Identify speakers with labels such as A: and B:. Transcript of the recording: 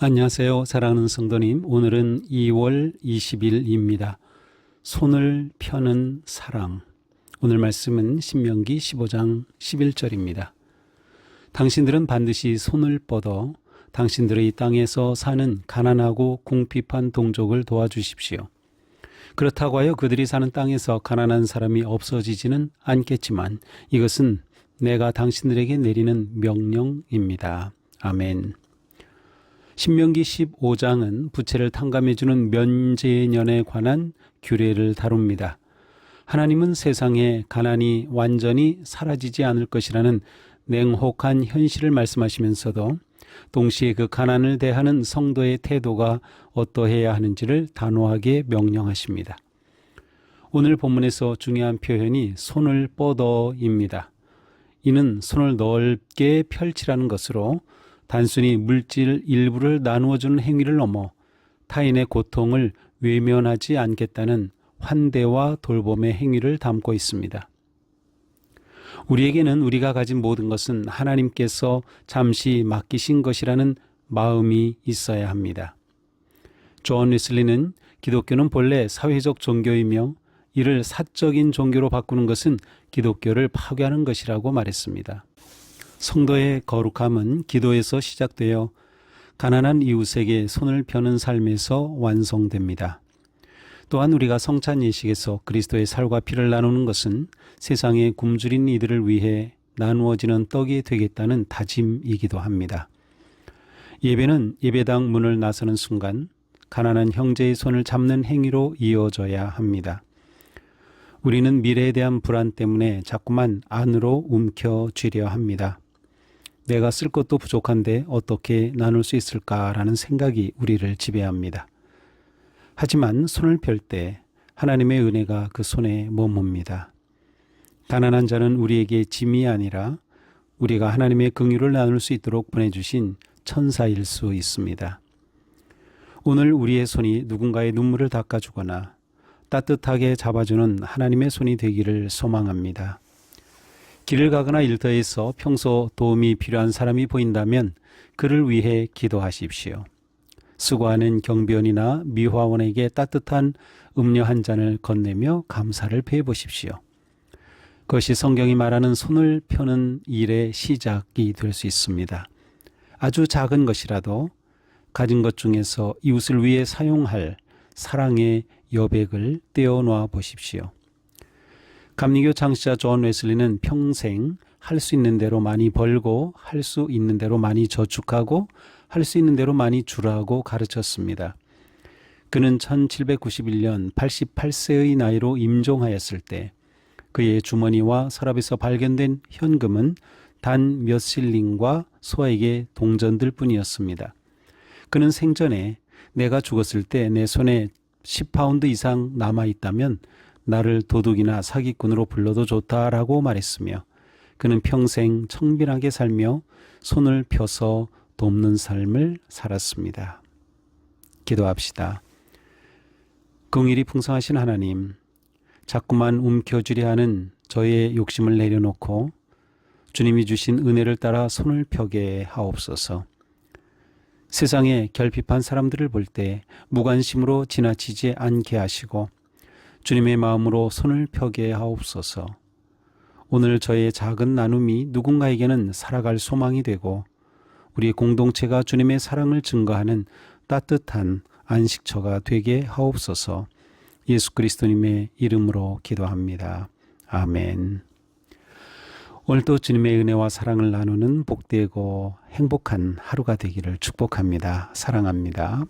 A: 안녕하세요. 사랑하는 성도님. 오늘은 2월 20일입니다. 손을 펴는 사랑. 오늘 말씀은 신명기 15장 11절입니다. 당신들은 반드시 손을 뻗어 당신들의 땅에서 사는 가난하고 궁핍한 동족을 도와주십시오. 그렇다고 하여 그들이 사는 땅에서 가난한 사람이 없어지지는 않겠지만 이것은 내가 당신들에게 내리는 명령입니다. 아멘. 신명기 15장은 부채를 탕감해주는 면제년에 관한 규례를 다룹니다. 하나님은 세상에 가난이 완전히 사라지지 않을 것이라는 냉혹한 현실을 말씀하시면서도 동시에 그 가난을 대하는 성도의 태도가 어떠해야 하는지를 단호하게 명령하십니다. 오늘 본문에서 중요한 표현이 손을 뻗어입니다. 이는 손을 넓게 펼치라는 것으로 단순히 물질 일부를 나누어주는 행위를 넘어 타인의 고통을 외면하지 않겠다는 환대와 돌봄의 행위를 담고 있습니다. 우리에게는 우리가 가진 모든 것은 하나님께서 잠시 맡기신 것이라는 마음이 있어야 합니다. 존 웨슬리는 기독교는 본래 사회적 종교이며 이를 사적인 종교로 바꾸는 것은 기독교를 파괴하는 것이라고 말했습니다. 성도의 거룩함은 기도에서 시작되어 가난한 이웃에게 손을 펴는 삶에서 완성됩니다. 또한 우리가 성찬 예식에서 그리스도의 살과 피를 나누는 것은 세상에 굶주린 이들을 위해 나누어지는 떡이 되겠다는 다짐이기도 합니다. 예배는 예배당 문을 나서는 순간 가난한 형제의 손을 잡는 행위로 이어져야 합니다. 우리는 미래에 대한 불안 때문에 자꾸만 안으로 움켜쥐려 합니다. 내가 쓸 것도 부족한데 어떻게 나눌 수 있을까라는 생각이 우리를 지배합니다. 하지만 손을 펼 때 하나님의 은혜가 그 손에 머뭅니다. 가난한 자는 우리에게 짐이 아니라 우리가 하나님의 긍휼을 나눌 수 있도록 보내주신 천사일 수 있습니다. 오늘 우리의 손이 누군가의 눈물을 닦아주거나 따뜻하게 잡아주는 하나님의 손이 되기를 소망합니다. 길을 가거나 일터에서 평소 도움이 필요한 사람이 보인다면 그를 위해 기도하십시오. 수고하는 경비원이나 미화원에게 따뜻한 음료 한 잔을 건네며 감사를 표해 보십시오. 그것이 성경이 말하는 손을 펴는 일의 시작이 될 수 있습니다. 아주 작은 것이라도 가진 것 중에서 이웃을 위해 사용할 사랑의 여백을 떼어놓아 보십시오. 감리교 창시자 존 웨슬리는 평생 할 수 있는 대로 많이 벌고 할 수 있는 대로 많이 저축하고 할 수 있는 대로 많이 주라고 가르쳤습니다. 그는 1791년 88세의 나이로 임종하였을 때 그의 주머니와 서랍에서 발견된 현금은 단 몇 실링과 소에게 동전들 뿐이었습니다. 그는 생전에 내가 죽었을 때 내 손에 10파운드 이상 남아 있다면 나를 도둑이나 사기꾼으로 불러도 좋다라고 말했으며 그는 평생 청빈하게 살며 손을 펴서 돕는 삶을 살았습니다. 기도합시다. 긍일이 풍성하신 하나님, 자꾸만 움켜쥐려 하는 저의 욕심을 내려놓고 주님이 주신 은혜를 따라 손을 펴게 하옵소서. 세상에 결핍한 사람들을 볼 때 무관심으로 지나치지 않게 하시고 주님의 마음으로 손을 펴게 하옵소서. 오늘 저의 작은 나눔이 누군가에게는 살아갈 소망이 되고 우리 공동체가 주님의 사랑을 증거하는 따뜻한 안식처가 되게 하옵소서. 예수 그리스도님의 이름으로 기도합니다. 아멘. 오늘도 주님의 은혜와 사랑을 나누는 복되고 행복한 하루가 되기를 축복합니다. 사랑합니다.